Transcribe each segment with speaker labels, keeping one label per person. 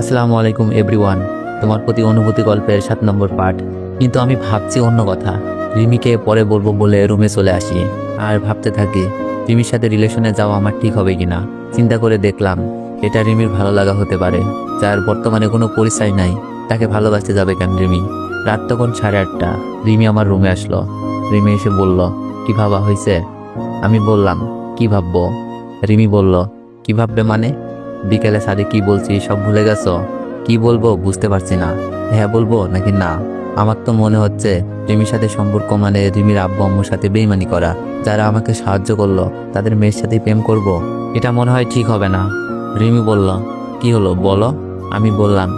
Speaker 1: আসসালামু আলাইকুম, এভরিওয়ান। তোমার প্রতি অনুভূতি গল্পের সাত নম্বর পার্ট কিন্তু আমি ভাবছি অন্য কথা। রিমিকে পরে বলব বলে রুমে চলে আসি। আর ভাবতে থাকি, রিমির সাথে রিলেশনে যাওয়া আমার ঠিক হবে কিনা। চিন্তা করে দেখলাম, এটা রিমির ভালো লাগা হতে পারে। যার বর্তমানে কোনো পরিচয় নাই, তাকে ভালোবাসতে যাবে কেন রিমি? রাত তখন সাড়ে আটটা। রিমি আমার রুমে আসলো। রিমি এসে বলল, কি ভাবা হয়েছে আমি বললাম, কি ভাববো? রিমি বলল, কি ভাববে মানে? বিকেলে সাদে কি বলছি সব ভুলে গেছো? কি বলব বুঝতে পারছি না। হ্যাঁ বলব নাকি না? আমার তো মনে হচ্ছে রিমির সাথে সম্পর্ক মানে রিমির আব্বু আম্মুর সাথে বেইমানি করা। যারা আমাকে সাহায্য করল, তাদের মেয়ের সাথে প্রেম করব। এটা মনে হয় ঠিক হবে না। রিমি বলল, কি হলো বলো? আমি বললাম,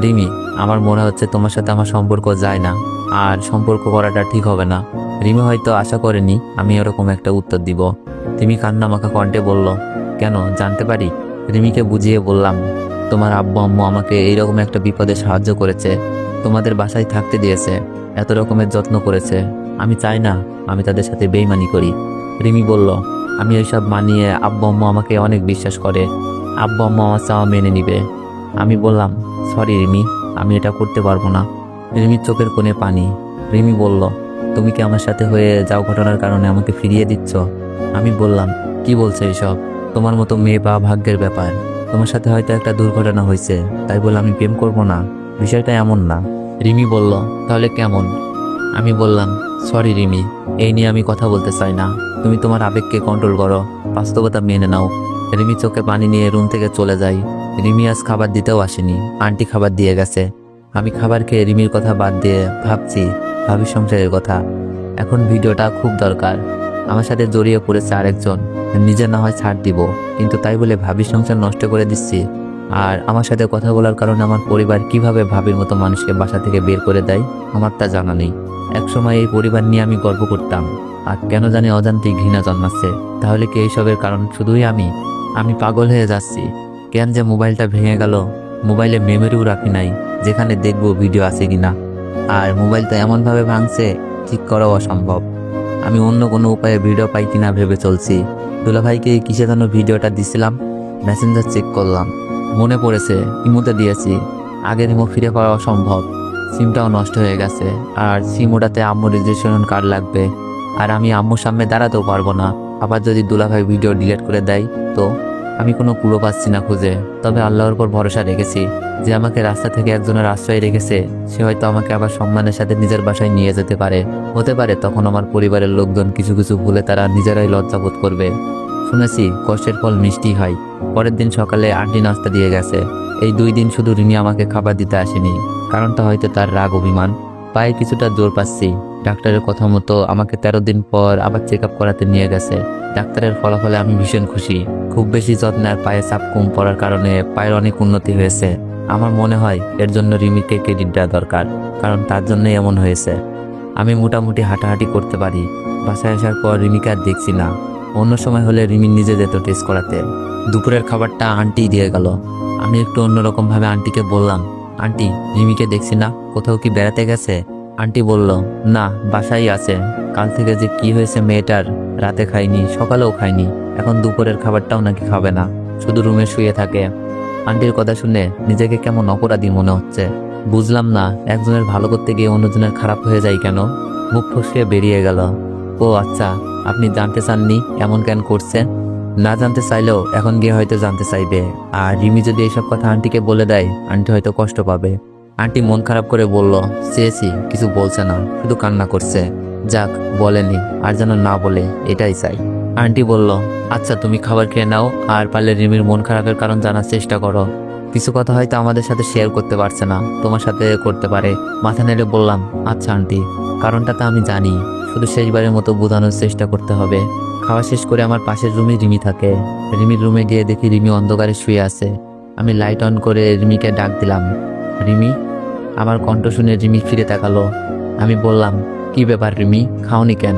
Speaker 1: রিমি, আমার মনে হচ্ছে তোমার সাথে আমার সম্পর্ক যায় না। আর সম্পর্ক করাটা ঠিক হবে না। রিমি হয়তো আশা করেনি, আমি এরকম একটা উত্তর দিব। রিমি কান্না মাখা কণ্ঠে বলল, কেন, জানতে পারি? রিমিকে বুঝিয়ে বললাম, তোমার আব্বু, আম্মু আমাকে এইরকম একটা বিপদে সাহায্য করেছে। তোমাদের বাসায় থাকতে দিয়েছে, এত রকমের যত্ন করেছে। আমি চাই না আমি তাদের সাথে বেইমানি করি। রিমি বলল, আমি এইসব মানিয়ে আব্বু, আম্মু আমাকে অনেক বিশ্বাস করে। আব্বু, আম্মু আমার চাওয়া মেনে নিবে। আমি বললাম, সরি রিমি, আমি এটা করতে পারব না। রিমির চোখের কোণে পানি। রিমি বলল, তুমি কি আমার সাথে হয়ে যাও ঘটনার কারণে আমাকে ফিরিয়ে দিচ্ছ? আমি বললাম, কি বলছো এইসব? তোমার মতো মেয়ে বা ভাগ্যের ব্যাপার। তোমার সাথে হয়তো একটা দুর্ঘটনা হয়েছে, তাই বলে আমি প্রেম করব না। বিষয়টা এমন না। রিমি বলল, তাহলে কেমন? আমি বললাম সরি রিমি, এই নিয়ে আমি কথা বলতে চাই না। তুমি তোমার আবেগকে কন্ট্রোল করো, বাস্তবতা মেনে নাও। রিমি চোখে পানি নিয়ে রুম থেকে চলে যাই। রিমি আজ খাবার দিতেও আসেনি। আন্টি খাবার দিয়ে গেছে। আমি খাবার খেয়ে রিমির কথা বাদ দিয়ে ভাবছি, ভাবি সংসারের কথা। এখন ভিডিওটা খুব দরকার। আমার সাথে জড়িয়ে পড়েছে আরেকজন। নিজে না হয় ছাড় দিব। কিন্তু তাই বলে ভাবির সংসার নষ্ট করে দিচ্ছি। আর আমার সাথে কথা বলার কারণে আমার পরিবার কীভাবে ভাবির মতো মানুষকে বাসা থেকে বের করে দেয়, আমার তা জানা নেই। একসময় এই পরিবার নিয়ে আমি গর্ব করতাম। আর কেন জানি অজান্তেই ঘৃণা জন্মাচ্ছে। তাহলে কি এইসবের কারণ শুধুই আমি? আমি পাগল হয়ে যাচ্ছি। কেন যে মোবাইলটা ভেঙে গেল? মোবাইলে মেমোরিও রাখি নাই। যেখানে দেখব ভিডিও আছে কিনা। আর মোবাইলটা এমনভাবে ভাঙছে, ঠিক করাও অসম্ভব। আমি অন্য কোনো উপায়ে ভিডিও পাই কিনা ভেবে চলছি। দুলাভাইকে কিসে যেন ভিডিওটা দিছিলাম মেসেঞ্জার চেক করলাম। মনে পড়েছে, ইমোতে দিয়েছি। আগের ইমো ফিরে পাওয়া অসম্ভব। সিমটাও নষ্ট হয়ে গেছে, আর সিম ওটাতে আম্মুর রেজিস্ট্রেশন কার্ড লাগবে। আর আমি আম্মুর সামনে দাঁড়াতেও পারব না। আবার যদি দুলাভাই ভিডিও ডিলিট করে দেয়, তো? আমি কোনো কুলো পাচ্ছি না খুঁজে, তবে আল্লাহর উপর ভরসা রেখেছি যে আমাকে রাস্তা থেকে একজনের আশ্রয় রেখেছে, সে হয়তো আমাকে আবার সম্মানের সাথে নিজের বাসায় নিয়ে যেতে পারে। হতে পারে তখন আমার পরিবারের লোকজন কিছু কিছু ভুলে তারা নিজেরাই লজ্জাবোধ করবে। শুনেছি, কষ্টের ফল মিষ্টি হয়। পরের দিন সকালে আন্টি নাস্তা দিয়ে গেছে। এই দুই দিন শুধু রিমি আমাকে খাবার দিতে আসেনি, কারণটা হয়তো তার রাগ অভিমান। পায়ে কিছুটা জোর পাচ্ছি। ডাক্তারের কথা মতো আমাকে তেরো দিন পর আবার চেক আপ করাতে নিয়ে গেছে। ডাক্তারের ফলাফলে আমি ভীষণ খুশি। খুব বেশি যত্নে আর পায়ে চাপ কম পড়ার কারণে পায়ের অনেক উন্নতি হয়েছে। আমার মনে হয় এর জন্য রিমিকে ক্রেডিট দেওয়া দরকার, কারণ তার জন্যই এমন হয়েছে। আমি মোটামুটি হাঁটাহাঁটি করতে পারি। বাসায় আসার পর রিমিকে আর দেখছি না। অন্য সময় হলে রিমি নিজে যেত টেস্ট করাতে। দুপুরের খাবারটা আন্টি দিয়ে গেল। আমি একটু অন্যরকমভাবে আন্টিকে বললাম, আন্টি, রিমিকে দেখছি না। কোথাও কি বেড়াতে গেছে? আন্টি বলল, না বাসাই আছে। কাল থেকে যে কি হয়েছে মেয়েটার, রাতে খাইনি, সকালেও খাইনি। এখন দুপুরের খাবারটাও নাকি খাবে না। শুধু রুমে শুয়ে থাকে। আন্টির কথা শুনে নিজেকে কেমন অপরাধী মনে হচ্ছে। বুঝলাম না, একজনের ভালো করতে গিয়ে অন্যজনের খারাপ হয়ে যায় কেন? মুখ ফসকে বেরিয়ে গেল। ও আচ্ছা আপনি জানতে চাননি এমন কেন করছে? না জানতে চাইলেও এখন গিয়ে হয়তো জানতে চাইবে। আর রিমি যদি এইসব কথা আন্টিকে বলে দেয়, আন্টি হয়তো কষ্ট পাবে। আন্টি মন খারাপ করে বলল চেয়েছি কিছু বলছে না, শুধু কান্না করছে। যাক, বলেনি, আর যেন না বলে, এটাই চাই। আন্টি বলল আচ্ছা তুমি খাবার খেয়ে নাও, আর পারলে রিমির মন খারাপের কারণ জানার চেষ্টা করো। কিছু কথা হয়তো আমাদের সাথে শেয়ার করতে পারছে না, তোমার সাথে করতে পারে। মাথা নেড়ে বললাম আচ্ছা আন্টি, কারণটা তো আমি জানি, শুধু শেষবারের মতো বোঝানোর চেষ্টা করতে হবে। খাওয়া শেষ করে আমার পাশের রুমে রিমি থাকে। রিমির রুমে গিয়ে দেখি রিমি অন্ধকারে শুয়ে আছে। আমি লাইট অন করে রিমিকে ডাক দিলাম, রিমি আমার কণ্ঠ শুনে রিমি ফিরে তাকালো। আমি বললাম, কি ব্যাপার রিমি? খাওনি কেন?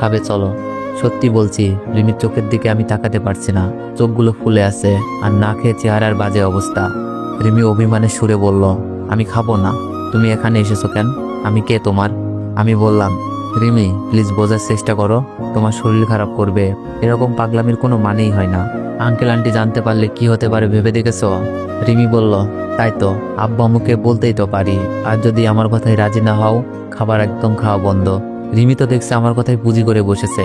Speaker 1: খাবে, চলো। সত্যি বলছি, রিমির চোখের দিকে আমি তাকাতে পারছি না। চোখগুলো ফুলে আছে, আর না খেয়ে চেহারার বাজে অবস্থা। রিমি অভিমানে সুরে বলল, আমি খাব না। তুমি এখানে এসেছ কেন? আমি কে তোমার? আমি বললাম, রিমি প্লিজ বোঝার চেষ্টা করো। তোমার শরীর খারাপ করবে। এরকম পাগলামির কোনো মানেই হয় না। আঙ্কেল, আন্টি জানতে পারলে কি হতে পারে ভেবে দেখেছ? রিমি বলল তাই তো আব্বা আম্মুকে বলতেই তো পারি। আর যদি আমার কথায় রাজি না হও, খাবার একদম খাওয়া বন্ধ। রিমি তো দেখছে আমার কথায় পুঁজি করে বসেছে।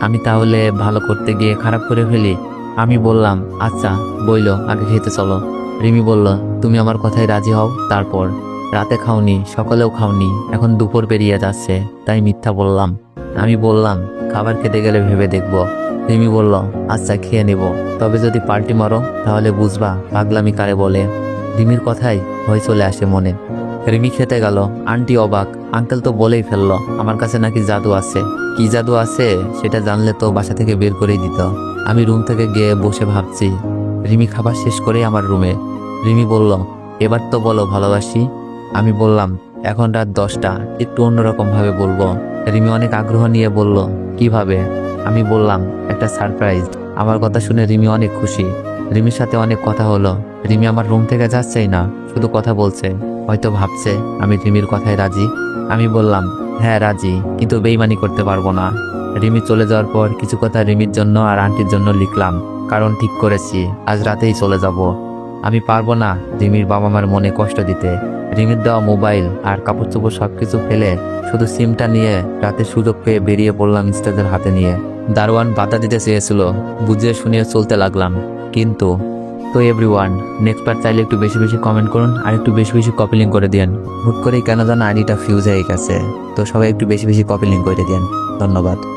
Speaker 1: আমি তাহলে ভালো করতে গিয়ে খারাপ করে ফেলি? আমি বললাম আচ্ছা বইলো, আগে খেতে চলো। রিমি বলল, তুমি আমার কথায় রাজি হও, তারপর। রাতে খাওনি, সকালেও খাওনি, এখন দুপুর পেরিয়ে যাচ্ছে, তাই মিথ্যা বললাম। আমি বললাম, খাবার খেতে গেলে ভেবে দেখব। রিমি বলল আচ্ছা খেয়ে নেব। তবে যদি পাল্টি মারো, তাহলে বুঝবা, পাগলামি কারে বলে। রিমির কথাই ভয় চলে আসে মনে। রিমি খেতে গেল, আন্টি অবাক, আঙ্কেল তো বলেই ফেলল, আমার কাছে নাকি জাদু আছে। কি জাদু আছে সেটা জানলে তো বাসা থেকে বের করেই দিত। আমি রুম থেকে গিয়ে বসে ভাবছি, রিমি খাবার শেষ করেই আমার রুমে। রিমি বলল, এবার তো বলো ভালোবাসি? আমি বললাম, এখন রাত দশটা, একটু অন্যরকম ভাবে বলব। রিমি অনেক আগ্রহ নিয়ে বলল, কীভাবে? আমি বললাম, একটা সারপ্রাইজ। আমার কথা শুনে রিমি অনেক খুশি। রিমির সাথে অনেক কথা হলো। রিমি আমার রুম থেকে যাচ্ছেই না, শুধু কথা বলছে। হয়তো ভাবছে, আমি রিমির কথায় রাজি। আমি বললাম হ্যাঁ রাজি, কিন্তু বেইমানি করতে পারব না। রিমি চলে যাওয়ার পর কিছু কথা রিমির জন্য আর আন্টির জন্য লিখলাম, কারণ ঠিক করেছি, আজ রাতেই চলে যাব। আমি পারব না রিমির বাবা মার মনে কষ্ট দিতে। রিমির দেওয়া মোবাইল আর কাপড় চোপড় সব কিছু ফেলে শুধু সিমটা নিয়ে রাতে সুযোগ পেয়ে বেরিয়ে পড়লাম স্টেজের হাতে নিয়ে। দারোয়ান বাধা দিতে চেয়েছিল বুঝে শুনিয়ে চলতে লাগলাম। কিন্তু, তো এভরি ওয়ান নেক্সট বার চাইলে একটু বেশি বেশি কমেন্ট করুন আর একটু বেশি বেশি কপি লিঙ্ক করে দিন হুট করেই কেন যেন আইডিটা ফিউজ হয়ে গেছে। তো সবাই একটু বেশি বেশি কপি লিঙ্ক করে দিন ধন্যবাদ।